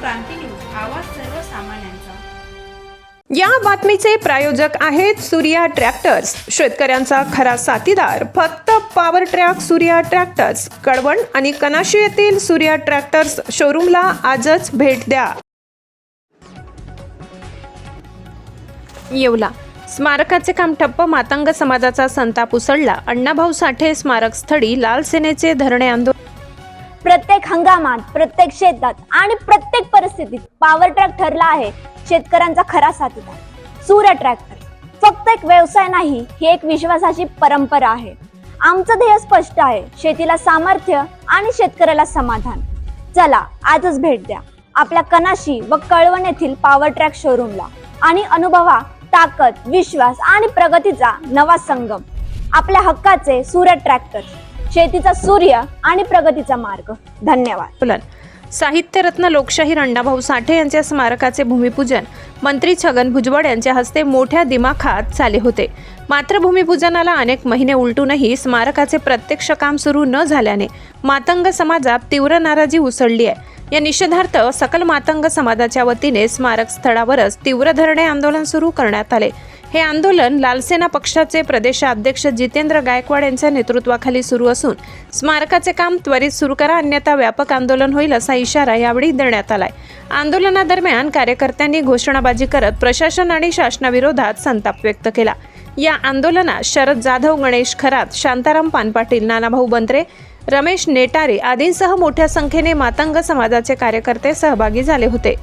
क्रांती news आवाज सर्वसामान्यांचा. या बातमीचे प्रायोजक आहेत सूर्या ट्रॅक्टर्स. शेतकऱ्यांचा खरा साथीदार फक्त power track Surya tractors. Kalwan आणि कनाशी येथील सूर्या ट्रॅक्टर्स शोरूमला आजच भेट द्या. येवला. स्मारकाचे काम ठप्प मातंग समाजाचा संताप उसळला. अण्णाभाऊ साठे स्मारक स्थळी लाल सेनेचे धरणे आंदोलन प्रत्येक हंगामात प्रत्येक शेतात आणि प्रत्येक परिस्थितीत पॉवर ट्रॅक ठरला आहे. शेतकऱ्यांचा खरा साथीदार. सूर्य ट्रॅक्टर फक्त एक व्यवसाय नाही ही एक विश्वासाची परंपरा आहे. आमचं ध्येय स्पष्ट आहे शेतीला सामर्थ्य आणि शेतकऱ्याला समाधान. चला आजच भेट द्या. आपल्या कनाशी व कळवण येथील पॉवर ट्रॅक शोरूमला आणि अनुभवा ताकद विश्वास आणि प्रगतीचा नवा संगम. आपल्या हक्काचे सूर्य ट्रॅक्टर शेतीचा सूर्य आणि प्रगतीचा मार्ग. धन्यवाद. साहित्यरत्न लोकशाहीर अण्णाभाऊ साठे यांच्या स्मारकाचे भूमिपूजन मंत्री छगन भुजबळ यांच्या हस्ते मोठ्या दिमाखात झाले होते. मात्र भूमिपूजनाला अनेक महिने उलटूनही स्मारकाचे प्रत्यक्ष काम सुरू न झाल्याने मातंग समाजात तीव्र नाराजी उसळली आहे. या निषेधार्थ सकल मातंग समाजाच्या वतीने स्मारक स्थळावरच तीव्र धरणे आंदोलन सुरू करण्यात आले. हे आंदोलन लालसेना पक्षाचे प्रदेशाध्यक्ष जितेंद्र गायकवाड यांच्या नेतृत्वाखाली सुरू असून स्मारकाचे काम त्वरित सुरू करा अन्यथा व्यापक आंदोलन होईल असा इशारा यावेळी देण्यात आलाय. आंदोलनादरम्यान कार्यकर्त्यांनी घोषणाबाजी करत प्रशासन आणि शासनाविरोधात संताप व्यक्त केला. या आंदोलनात शरद जाधव गणेश खरात शांताराम पानपाटील नानाभाऊ बंत्रे रमेश नेटारे आदींसह मोठ्या संख्येने मातंग समाजाचे कार्यकर्ते सहभागी झाले होते.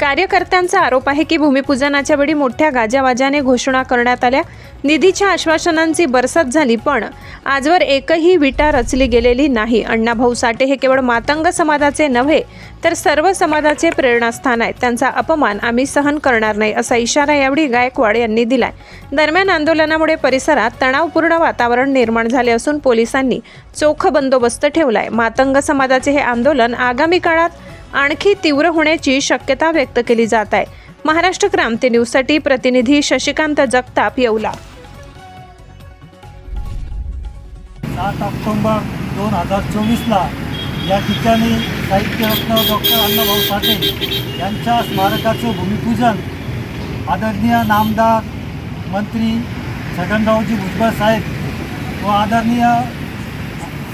कार्यकर्त्यांचा आरोप आहे की भूमिपूजनाच्या वेळी मोठ्या गाजावाजाने घोषणा करण्यात आल्या. निधीच्या आश्वासनांची बरसात झाली पण आजवर एकही विटा रचली गेलेली नाही. अण्णाभाऊ साठे हे केवळ मातंग समाजाचे नव्हे तर सर्व समाजाचे प्रेरणास्थान आहे त्यांचा अपमान आम्ही सहन करणार नाही असा इशारा यावेळी गायकवाड यांनी दिलाय. दरम्यान आंदोलनामुळे परिसरात तणावपूर्ण वातावरण निर्माण झाले असून पोलिसांनी चोख बंदोबस्त ठेवलाय. मातंग समाजाचे हे आंदोलन आगामी काळात आणखी तीव्र होण्याची शक्यता व्यक्त केली जात आहे. महाराष्ट्र क्रांती न्यूजसाठी प्रतिनिधी शशिकांत जगताप येवला. सात ऑक्टोंबर दोन हजार चोवीसला या ठिकाणी साहित्यरत्न डॉक्टर अण्णाभाऊ साठे यांच्या स्मारकाचं भूमिपूजन आदरणीय नामदार मंत्री छगनरावजी भुजबळ साहेब व आदरणीय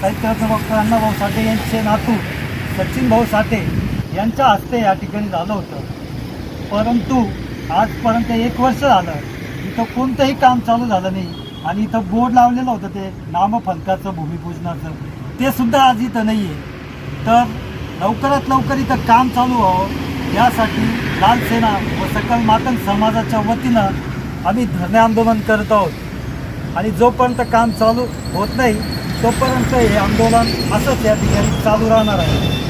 साहित्यरत्न डॉक्टर अण्णाभाऊ साठे यांचे नातू सचिन भाऊ साठे यांच्या हस्ते या ठिकाणी झालं होतं. परंतु आजपर्यंत एक वर्ष झालं इथं कोणतंही काम चालू झालं नाही आणि इथं बोर्ड लावलेलं होतं ते नामफलकाचं भूमिपूजनाचं. ते सुद्धा आज इथं नाही आहे तर लवकरात लवकर इथं काम चालू व्हावं. यासाठी लाल सेना व सकल मातंग समाजाच्या वतीनं आम्ही धरणे आंदोलन करत आहोत. आणि जोपर्यंत काम चालू होत नाही तोपर्यंत हे आंदोलन असंच या ठिकाणी चालू राहणार आहे.